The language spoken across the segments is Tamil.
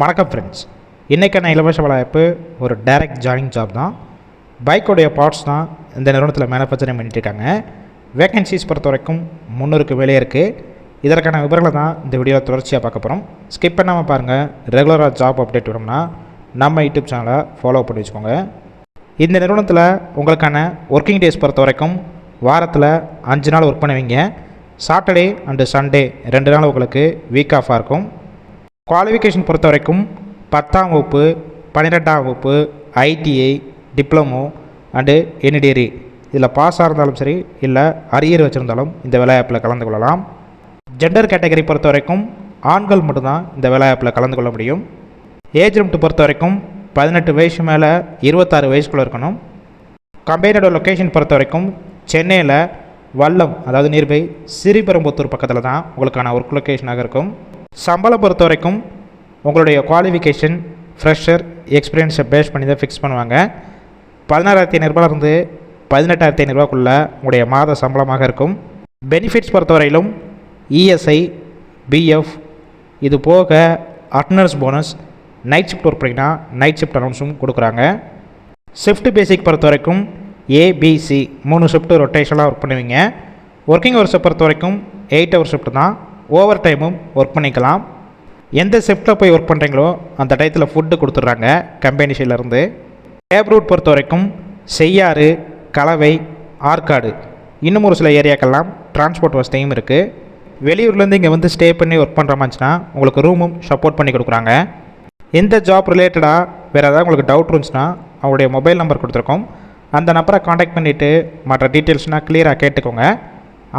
வணக்கம் ஃப்ரெண்ட்ஸ் இன்றைக்கான இலவச வாய்ப்பு ஒரு டைரக்ட் ஜாயினிங் ஜாப் தான். பைக்கோடைய பார்ட்ஸ் தான் இந்த நிறுவனத்தில் மேனுஃபேக்சரிங் பண்ணிட்டு வேகன்சிஸ் பொறுத்த வரைக்கும் முந்நூறுக்கு மேலே இருக்குது இதற்கான விவரங்களை தான் இந்த வீடியோவில் தொடர்ச்சியாக பார்க்க போகிறோம் ஸ்கிப் பண்ணாமல் பாருங்கள் ரெகுலராக ஜாப் அப்டேட் வேணும்னா நம்ம யூடியூப் சேனலை ஃபாலோ பண்ணி வச்சுக்கோங்க. இந்த நிறுவனத்தில் உங்களுக்கான ஒர்க்கிங் டேஸ் பொறுத்த வரைக்கும் வாரத்தில் அஞ்சு நாள் ஒர்க் பண்ணுவீங்க. சாட்டர்டே அண்டு சண்டே ரெண்டு நாள் உங்களுக்கு வீக் ஆஃபாக இருக்கும். குவாலிஃபிகேஷன் பொறுத்த வரைக்கும் பத்தாம் வகுப்பு பன்னிரெண்டாம் வகுப்பு ஐடிஐ டிப்ளமோ அண்டு என்டிகிரி இதில் பாஸாக இருந்தாலும் சரி இல்லை அரியர் வச்சுருந்தாலும் இந்த வேலைவாய்ப்பில் கலந்து கொள்ளலாம். ஜெண்டர் கேட்டகரி பொறுத்த வரைக்கும் ஆண்கள் மட்டும்தான் இந்த வேலைவாய்ப்பில் கலந்து கொள்ள முடியும். ஏஜ் லிமிட் பொறுத்த வரைக்கும் பதினெட்டு வயசு மேலே இருபத்தாறு வயசுக்குள்ளே இருக்கணும். கம்பெனியோட லொக்கேஷன் பொறுத்த வரைக்கும் சென்னையில் வல்லம் அதாவது நியர்பை சிறிபெரும்புத்தூர் பக்கத்தில் தான் உங்களுக்கான ஒர்க் லொக்கேஷனாக இருக்கும். சம்பளம் பொறுத்த வரைக்கும் உங்களுடைய குவாலிஃபிகேஷன் ஃப்ரெஷர் எக்ஸ்பீரியன்ஸை பேஸ் பண்ணி தான் ஃபிக்ஸ் பண்ணுவாங்க. பதினாறாயிரத்தி ஐநூறுபாலேருந்து பதினெட்டாயிரத்தி ஐநூறுபாக்குள்ளே உங்களுடைய மாத சம்பளமாக இருக்கும். பெனிஃபிட்ஸ் பொறுத்தவரையிலும் இஎஸ்ஐ பிஎஃப் இது போக அட்னர்ஸ் போனஸ் நைட் ஷிஃப்ட் ஒர்க் பண்ணிங்கன்னா நைட் ஷிஃப்ட் அனௌன்ஸும் கொடுக்குறாங்க. ஷிஃப்ட் பேசிக் பொறுத்த வரைக்கும் ஏபிசி மூணு ஷிஃப்ட் ரொட்டேஷனாக ஒர்க் பண்ணுவீங்க. ஒர்க்கிங் ஹவர்ஸை பொறுத்த வரைக்கும் எயிட் ஹவர் ஷிஃப்ட் தான். ஓவர் டைமும் ஒர்க் பண்ணிக்கலாம். எந்த ஷிஃப்ட்டில் போய் ஒர்க் பண்ணுறீங்களோ அந்த டயத்தில் ஃபுட்டு கொடுத்துட்றாங்க கம்பெனிஷிலேருந்து கேப் ரூட் பொறுத்த வரைக்கும் செய்யாறு கலவை ஆற்காடு இன்னும் ஒரு சில ஏரியாக்கெல்லாம் டிரான்ஸ்போர்ட் வசதியும் இருக்குது வெளியூர்லேருந்து இங்கே வந்து ஸ்டே பண்ணி ஒர்க் பண்ணுற மாதிரிச்சுன்னா உங்களுக்கு ரூமும் சப்போர்ட் பண்ணி கொடுக்குறாங்க. இந்த ஜாப் ரிலேட்டடாக வேறு ஏதாவது உங்களுக்கு டவுட் இருந்துச்சுன்னா அவங்களுடைய மொபைல் நம்பர் கொடுத்துருக்கோம். அந்த நம்பரை காண்டாக்ட் பண்ணிவிட்டு மற்ற டீட்டெயில்ஸ்னால் க்ளியராக கேட்டுக்கோங்க.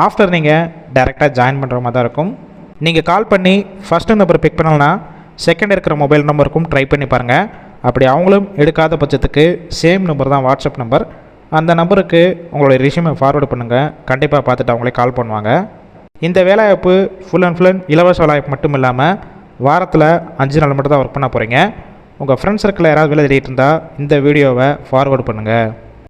ஆஃப்டர் நீங்கள் டேரெக்டாக ஜாயின் பண்ணுற மாதிரி தான் இருக்கும். நீங்கள் கால் பண்ணி ஃபஸ்ட்டு நம்பர் பிக் பண்ணலன்னா செகண்ட் இருக்கிற மொபைல் நம்பருக்கும் ட்ரை பண்ணி பாருங்கள் அப்படி அவங்களும் எடுக்காத பட்சத்துக்கு சேம் நம்பர் தான் வாட்ஸ்அப் நம்பர் அந்த நம்பருக்கு உங்களுடைய ரிஷ்யூமை ஃபார்வேர்டு பண்ணுங்கள் கண்டிப்பாக பார்த்துட்டு அவங்களே கால் பண்ணுவாங்க. இந்த வேலைவாய்ப்பு ஃபுல் அண்ட் ஃபுல் அண்ட் இலவச வேலைவாய்ப்பு மட்டும் இல்லாமல் வாரத்தில் அஞ்சு நாள் மட்டும் தான் ஒர்க் பண்ண போகிறீங்க உங்கள் ஃப்ரெண்ட்ஸ் சர்க்கிளில் யாராவது வேலை தேடிட்டு இருந்தால் இந்த வீடியோவை ஃபார்வேர்டு பண்ணுங்கள்